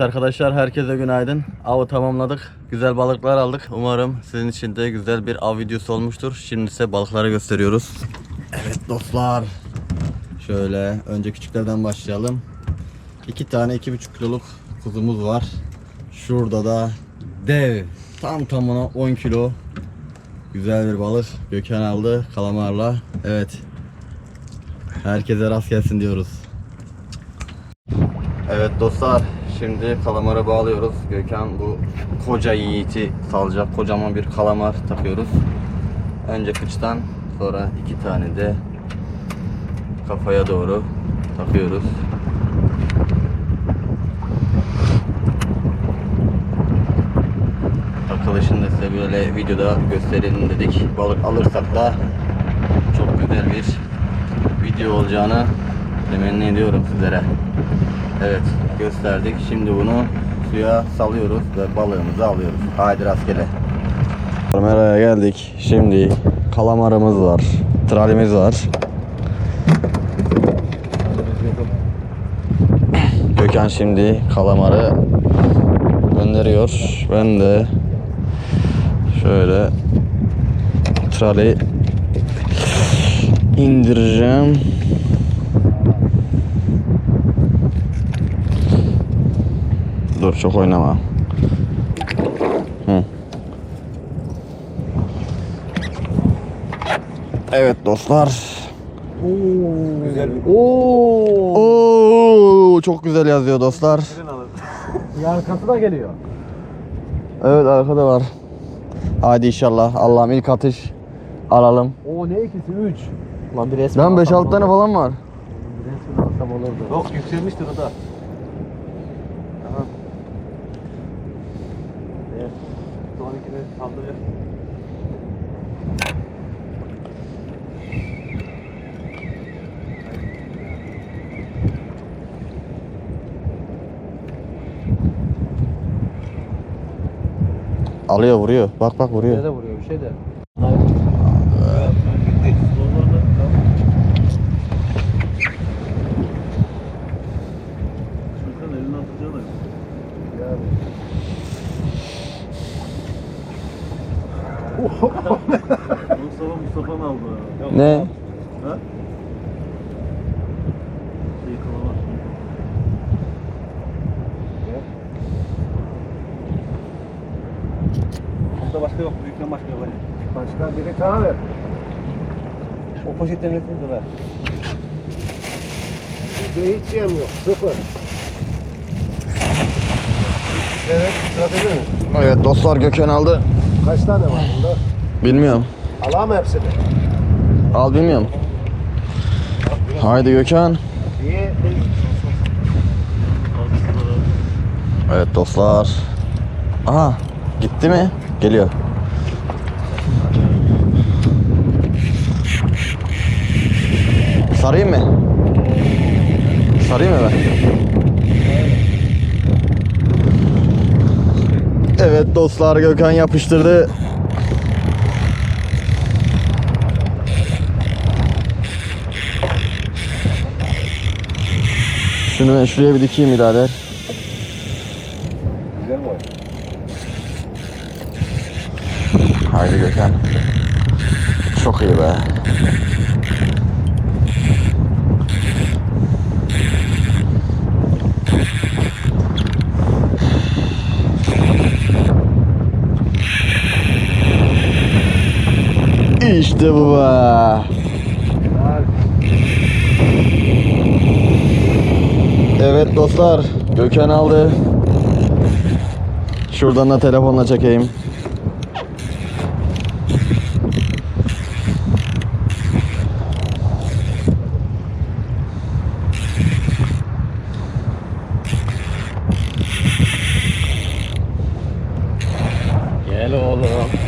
Arkadaşlar herkese günaydın. Avı tamamladık. Güzel balıklar aldık. Umarım sizin için de güzel bir av videosu olmuştur. Şimdi ise balıkları gösteriyoruz. Evet dostlar. Şöyle önce küçüklerden başlayalım. İki tane iki buçuk kiloluk kuzumuz var. Şurada da dev. Tam tamına 10 kilo. Güzel bir balık. Gökhan aldı kalamarla. Evet. Herkese rast gelsin diyoruz. Evet dostlar, şimdi kalamara bağlıyoruz. Gökhan bu koca yiğiti salacak. Kocaman bir kalamar takıyoruz. Önce kıçtan, sonra iki tane de kafaya doğru takıyoruz. Takılışını da size böyle videoda gösterelim dedik. Balık alırsak da çok güzel bir video olacağını temenni ediyorum sizlere. Evet gösterdik. Şimdi bunu suya salıyoruz ve balığımızı alıyoruz. Haydi rastgele. Meraya geldik. Şimdi kalamarımız var. Tralimiz var. Gökhan şimdi kalamarı gönderiyor. Ben de şöyle trali indireceğim. Çok oynama. Hı. Evet dostlar. Güzel bir Oo. Oo, çok güzel yazıyor dostlar. Arkası da geliyor. Evet arkada var. Hadi inşallah. Allah'ım ilk atış alalım. O ne ikisi? Üç. Lan bir resmen Lan 5-6 alsam tane falan var. Bir resmen alsam olurdu. Yok yükselmiştir o da. Aha. Evet. Son ikini saldırıyor. Alıyor vuruyor. Bak bak vuruyor. de vuruyor bir şey de. Mustafa Mustafa'nın aldı. Ne? Ha? Şey kalamar. Burada başka yok. Büyükten başka yok. Başka biri sana ver. O poşetten ötünüz ver. Hiç yem yok. Sıfır. Evet. Sırada mi? Evet dostlar Gökhan aldı. Kaç tane var bunda? Bilmiyorum. Alam hepsini. Al bilmiyorum. Haydi Gökhan. İyi. Evet dostlar. Aha gitti mi? Geliyor. Sarayım mı? Sarayım mı ben? Evet dostlar Gökhan yapıştırdı. Şunu ben şuraya bir dikeyim birader. Güzel mi? Haydi Gökhan. Çok iyi be. İşte bu be. Evet dostlar, Gökhan aldı. Şuradan da telefonla çekeyim. Gel oğlum.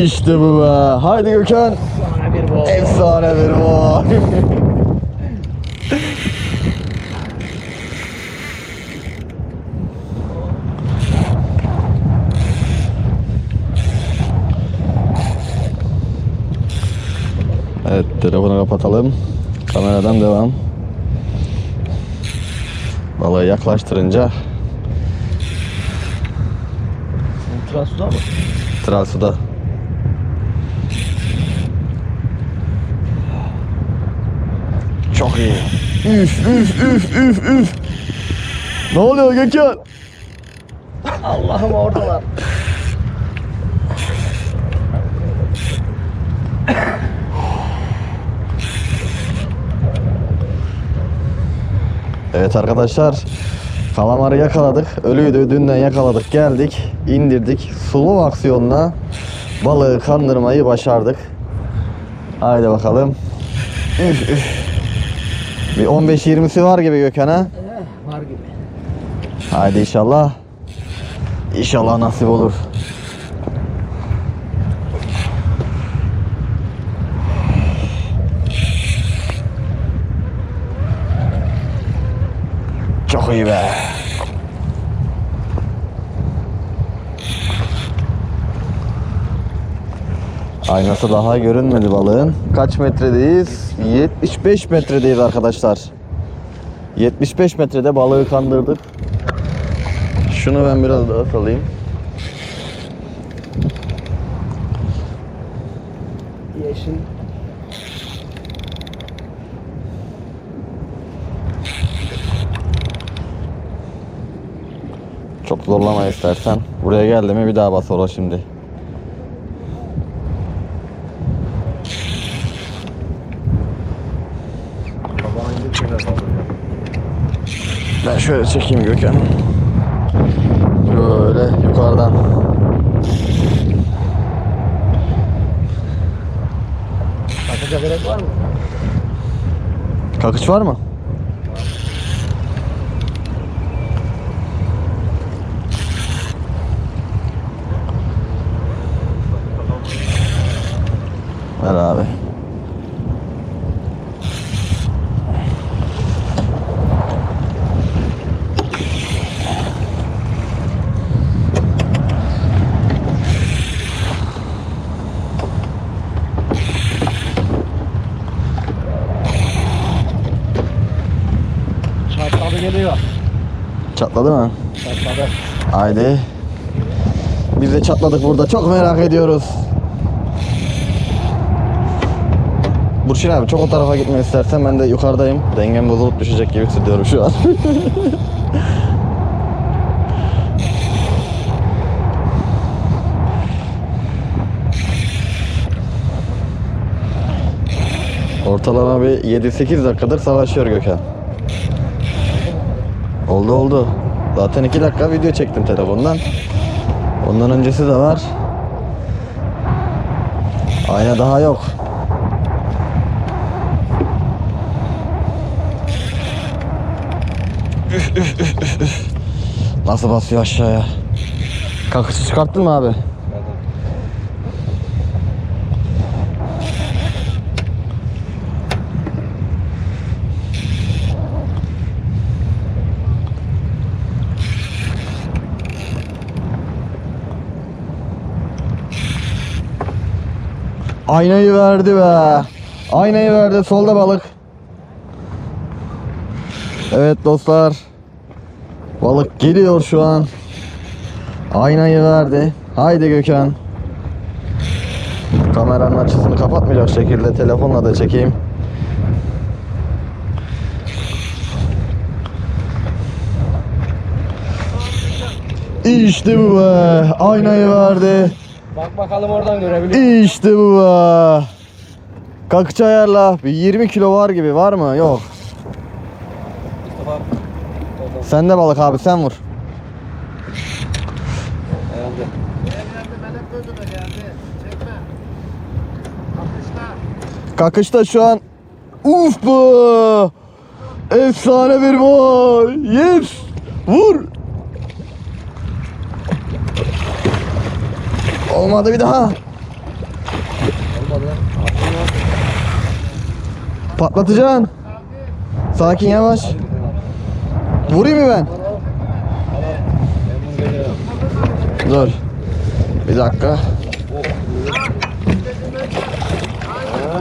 İşte bu be. Haydi Gökhan. Efsane bir boy. Evet telefonu kapatalım. Kameradan devam. Balığı yaklaştırınca Trasuda mı? Trasuda. Üf üf üf üf üf. Ne oluyor Gökhan? Allah'ım oradalar. Evet arkadaşlar. Kalamarı yakaladık. Ölüydü. Dünden yakaladık. Geldik. indirdik. Sulu aksiyonla balığı kandırmayı başardık. Haydi bakalım. Üf, üf. Bir 15-20'si var gibi Gökhan'a. Var gibi. Haydi inşallah. İnşallah nasip olur. Çok iyi be. Aynası daha görünmedi balığın. Kaç metredeyiz? 75 metredeyiz arkadaşlar. 75 metrede balığı kandırdık. Şunu ben biraz daha salayım. Yeşil. Çok zorlama istersen. Buraya geldi mi bir daha bas ola şimdi. Babana gidip şeyler saldırıyor. Ben şöyle çekeyim Gökhan. Böyle yukarıdan. Takıca gerek var mı? Kakış var mı? Ver abi. Çatladı geliyor. Çatladı mı? Çatladı. Haydi. Biz de çatladık burada. Çok merak ediyoruz. Burçin abi çok o tarafa gitme istersen ben de yukarıdayım. Dengem bozulup düşecek gibi hissediyorum şu an. Ortalama bir 7-8 dakikadır savaşıyor Gökhan. Oldu oldu. Zaten 2 dakika video çektim telefondan. Ondan öncesi de var. Ayna daha yok. Nasıl basıyor aşağıya? Kalkışı çıkarttın mı abi? Aynayı verdi be. Aynayı verdi. Solda balık. Evet dostlar. Balık geliyor şu an. Aynayı verdi. Haydi Gökhan. Kameranın açısını kapatmayacak şekilde telefonla da çekeyim. İşte bu be. Aynayı verdi. Bak bakalım oradan görebiliyor İşte bu be. Kakıç ayarla. Bir 20 kilo var gibi var mı? Yok. Mustafa. Sen de balık abi sen vur. Herhalde. Kakışta şu an Uf bu. Efsane bir boy. Yes. Vur. Olmadı bir daha. Patlatacaksın. Sakin yavaş. Vurayım mı ben? Dur. Bir dakika.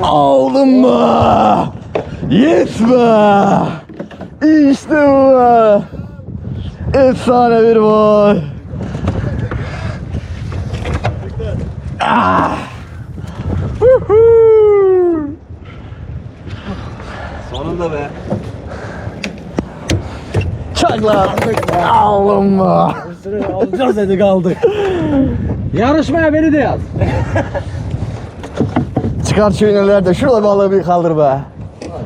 Aldım mı? Yes be! İşte bu be! Efsane bir boy. Ah! Woohoo! Sonunda be. Çak lan. Aldım mı? Alacağız dedik aldık. Yarışmaya beni de yaz. Çıkar şu iğneler de şurada balığı bir kaldır be.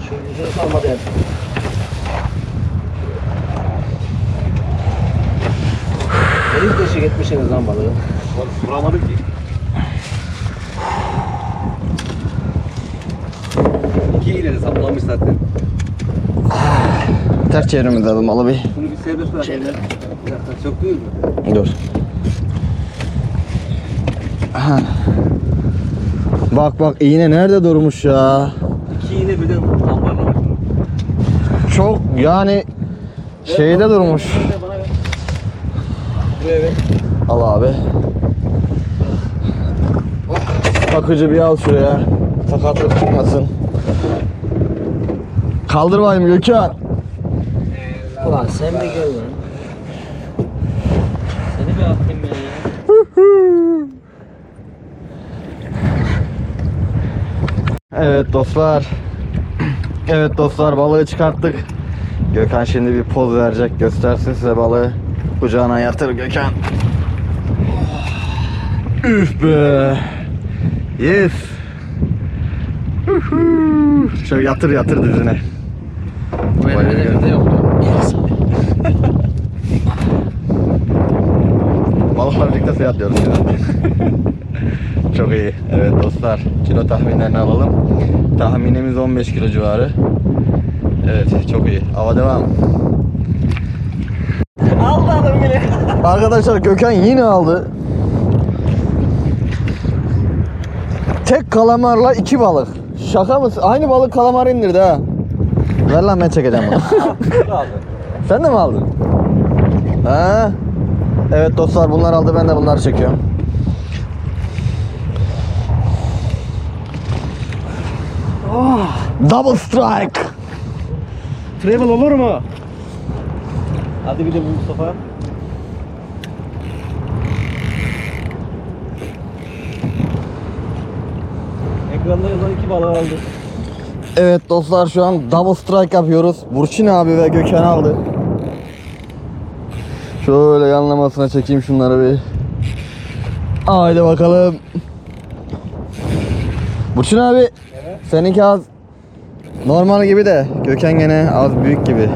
Şu yüzünü salmadı hep. Delik deşik etmişsiniz lan balığı. Vuramadık ki. İki ileri saplamış zaten. Ters çevirmemiz lazım balığı bir. Bunu bir serbest bırak. Şeyler. Bir dakika çok değil mi? Dur. Aha. Bak bak iğne nerede durmuş ya? İki iğne birden ambarlamış. Çok yani şeyde durmuş. Ver. Buraya ver. Al abi. Bakıcı bir al şuraya. Sakatlık çıkmasın. Kaldır bakayım Gökhan. Ulan sen de gel lan. Seni bir ben ya. Evet dostlar. Evet dostlar balığı çıkarttık. Gökhan şimdi bir poz verecek. Göstersin size balığı. Kucağına yatır Gökhan. Üf be. Yes. Şöyle yatır yatır dizine. Bu elimde de bizde yoktu. Balıkla birlikte seyahatlıyoruz şimdi. Çok iyi. Evet dostlar. Kilo tahminlerini alalım. Tahminimiz 15 kilo civarı. Evet çok iyi. Hava devam. Aldı adam yine. Arkadaşlar Gökhan yine aldı. Tek kalamarla iki balık. Şaka mısın? Aynı balık kalamar indirdi ha. Ver lan ben çekeceğim bunu. Sen de mi aldın? Ha? Evet dostlar bunlar aldı ben de bunları çekiyorum. Double strike. Travel olur mu? Hadi bir de bu Mustafa. Ekranda yazan iki balığı aldı. Evet dostlar şu an double strike yapıyoruz. Burçin abi ve Gökhan aldı. Şöyle yanlamasına çekeyim şunları bir. Haydi bakalım. Burçin abi seninki az normal gibi de Gökhan gene az büyük gibi.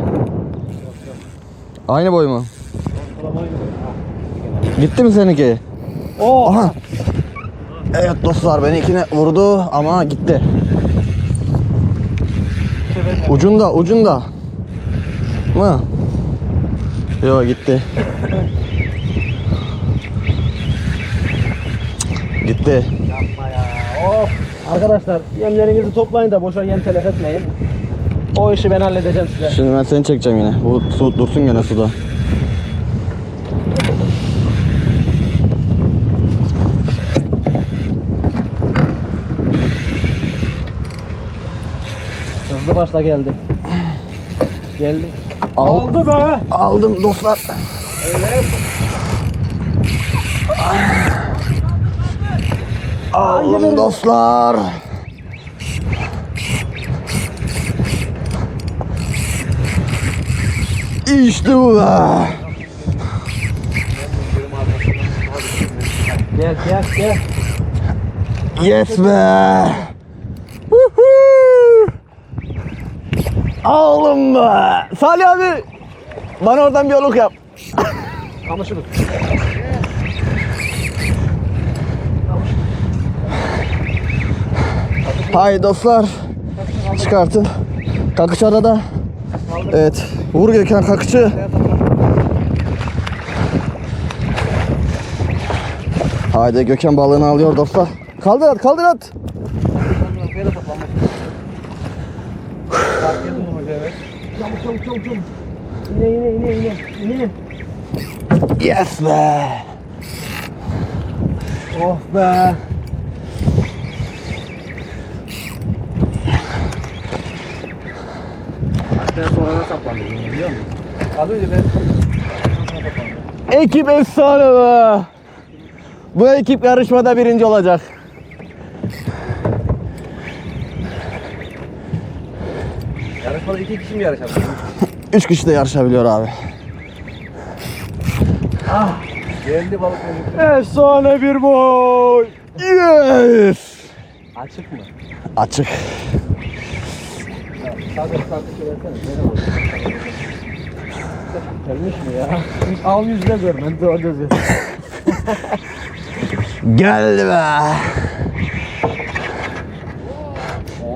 Aynı boy mu? Gitti mi seninki? Oo. Aha. Evet dostlar benimkine vurdu ama gitti. Ucunda ucunda. Mı? Yok gitti. gitti. Yapma ya. Of. Arkadaşlar yemlerinizi toplayın da boşa yem telef etmeyin. O işi ben halledeceğim size. Şimdi ben seni çekeceğim yine. Bu su dursun gene suda. Hızlı başla geldi. Geldi. Al- Aldı be. Aldım dostlar. Aldım dostlar. İşte bu be. Gel gel gel. Yes be. Aldım be. Salih abi. Bana oradan bir yoluk yap. Kamışırız. Hay dostlar. Çıkartın. Kakıç arada. Evet. Vur Gökhan kakıcı. Haydi Gökhan balığını alıyor dostlar. Kaldır at kaldır at. Çabuk çabuk çabuk çabuk. İne ine ine ine. İne. Yes be. Oh be. Ben sonradan saplandım biliyor musun? Az önce ben Ekip efsane be. Bu ekip yarışmada birinci olacak. yarışmada iki kişi mi yarışalım? Üç kişi de yarışabiliyor abi. Geldi balık önümüzde. Efsane bir boy. Yes. Açık mı? Açık. Gelmiş mi ya? Hiç al yüzle görmem. Doğru diyorsun. Geldi be.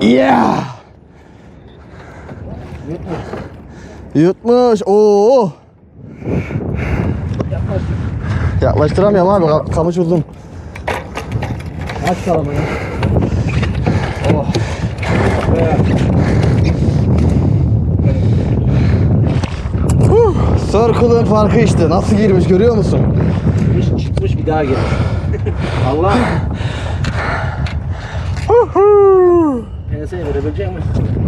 Yeah. Yutmuş. Oo. Yaklaştıramıyorum abi. ka- Kamış uzun. Aç kalamayı. Oh. Huh. Circle'ın farkı işte. Nasıl girmiş görüyor musun? Çıkmış çıkmış bir daha gelir. Allah. Penseyi verebilecek misin?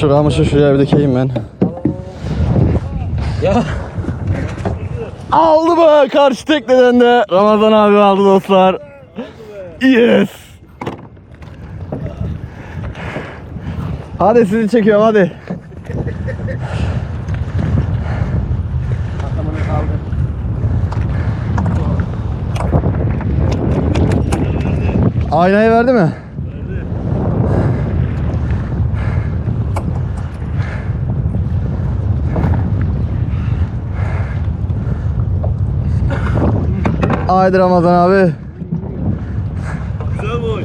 Şu kamışı şuraya bir dikeyim ben. Ya. Aldı be karşı tekneden de. Ramazan abi aldı dostlar. Yes. Hadi sizi çekiyorum hadi. Aynayı verdi mi? Haydi Ramazan abi. Güzel boy.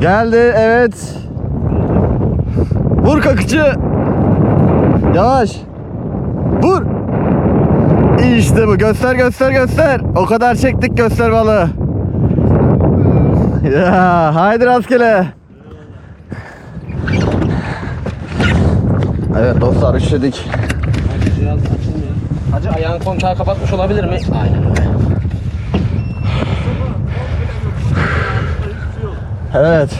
Geldi evet. Vur kakıcı. Yavaş. Vur. İşte bu. Göster göster göster. O kadar çektik göster balığı. Ya haydi rastgele. Evet dostlar üşledik. Hacı biraz. Hacı ayağın kontağı kapatmış olabilir mi? Aynen öyle. Evet.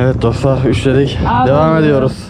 Evet dostlar üşledik. Devam ediyoruz.